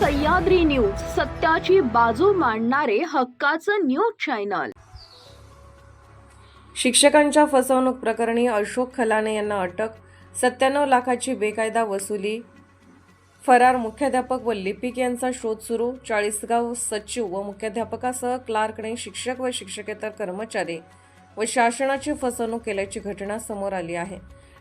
Sahyadri news सत्याची बाजू मांडणारे हक्काचं न्यूज चॅनल. शिक्षकांच्या फसवणूक प्रकरणी अशोक खलाने यांना अटक सत्त्याण्णव लाखाची बेकायदा वसुली. फरार मुख्याध्यापक व लिपिक यांचा शोध सुरू चाळीसगाव सचिव व मुख्याध्यापकासह क्लार्कने शिक्षक व शिक्षकेतर कर्मचारी व शासनाची फसवणूक केल्याची घटना समोर आली आहे.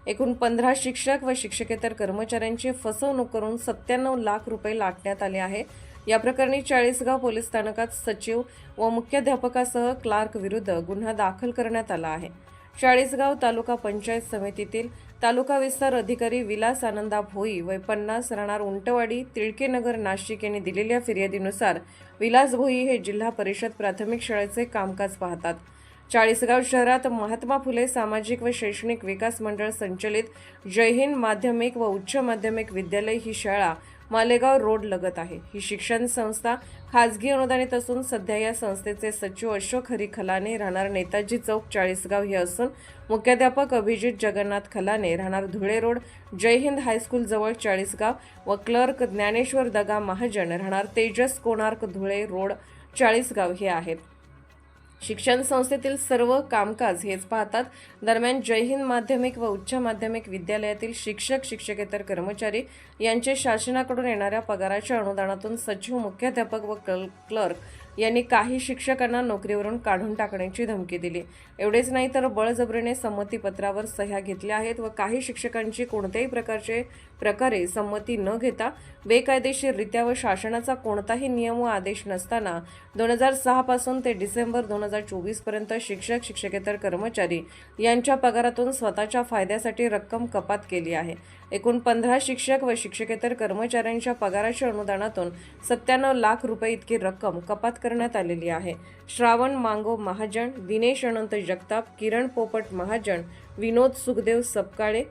एकूण पंधरा शिक्षक व शिक्षकेतर कर्मचाऱ्यांची फसवणूक करून सत्त्याण्णव लाख रुपये लाटण्यात आले आहे. या प्रकरणी चाळीसगाव पोलीस स्थानकात सचिव व मुख्याध्यापकासह क्लार्क विरुद्ध गुन्हा दाखल करण्यात आला आहे. चाळीसगाव तालुका पंचायत समितीतील तालुका विस्तार अधिकारी विलास आनंदा भोई वय पन्नास राहणार उंटवाडी तिळकेनगर नाशिक यांनी दिलेल्या फिर्यादीनुसार विलास भोई हे जिल्हा परिषद प्राथमिक शाळेचे कामकाज पाहतात. चाळीसगाव शहरात महात्मा फुले सामाजिक व शैक्षणिक विकास मंडळ संचलित जय हिंद माध्यमिक व उच्च माध्यमिक विद्यालय ही शाळा मालेगाव रोड लगत आहे. ही शिक्षण संस्था खाजगी अनुदानित असून सध्या या संस्थेचे सचिव अशोक हरी खलाने राहणार नेताजी चौक चाळीसगाव हे असून मुख्याध्यापक अभिजित जगन्नाथ खलाने राहणार Dhule road Jai Hind high school जवळ चाळीसगाव व क्लर्क ज्ञानेश्वर दगा महाजन राहणार तेजस कोणार्क धुळे रोड चाळीसगाव हे आहेत. शिक्षण संस्थेतील सर्व कामकाज हेच पाहतात. दरम्यान जय हिंद माध्यमिक व उच्च माध्यमिक विद्यालयातील शिक्षक शिक्षकेतर कर्मचारी यांचे शासनाकडून येणाऱ्या पगाराच्या अनुदानातून सचिव मुख्याध्यापक व क्ल- क्लर्क यांनी काही शिक्षकांना नोकरीवरून काढून टाकण्याची धमकी दिली. एवढेच नाही तर बळजबरीने संमतीपत्रावर सह्या घेतल्या आहेत व काही शिक्षकांची कोणत्याही प्रकारचे प्रकारे संमती न घेता बेकायदेशीररित्या व शासनाचा कोणताही नियम व आदेश नसताना दोन हजार सहापासून ते डिसेंबर दोन हजार चोवीसपर्यंत शिक्षक शिक्षकेतर कर्मचारी यांच्या पगारातून स्वतःच्या फायद्यासाठी रक्कम कपात केली आहे. एकूण पंधरा शिक्षक व शिक्षकेतर कर्मचाऱ्यांच्या पगाराच्या अनुदानातून सत्त्याण्णव लाख रुपये इतकी रक्कम कपात करण्यात आलेली आहे. श्रावण मांगो महाजन दिनेश अनंत जगताप किरण पोपट महाजन विनोद सुखदेव सपकाळे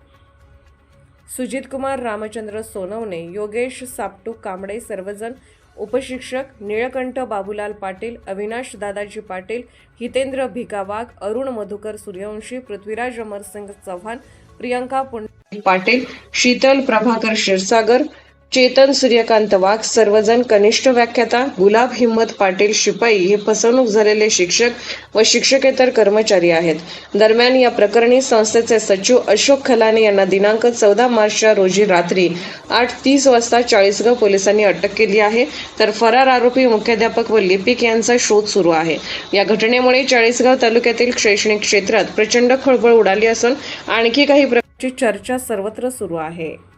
सुजित कुमार रामचंद्र सोनवणे योगेश सापटू कांबळे सर्वजण उपशिक्षक निळकंठ बाबूलाल पाटील अविनाश दादाजी पाटील हितेंद्र भिका वाघ अरुण मधुकर सूर्यवंशी पृथ्वीराज अमरसिंग चव्हाण प्रियंका पुंड पाटील शीतल प्रभाकर क्षीरसागर चेतन सूर्यकांत वाघ सर्वजण कनिष्ठ व्याख्याता गुलाब हिम्मत पाटील शिपाई हे फसवणूक झालेले शिक्षक व शिक्षकेतर कर्मचारी आहेत. दरम्यान या प्रकरणी संस्थेचे सचिव अशोक खलाने यांना दिनांक चौदा मार्चच्या रोजी रात्री आठ तीस वाजता चाळीसगाव पोलिसांनी अटक केली आहे. तर फरार आरोपी मुख्याध्यापक व लिपिक यांचा शोध सुरू आहे. या घटनेमुळे चाळीसगाव तालुक्यातील शैक्षणिक क्षेत्रात प्रचंड खळबळ उडाली असून आणखी काही प्रकारची चर्चा सर्वत्र सुरू आहे.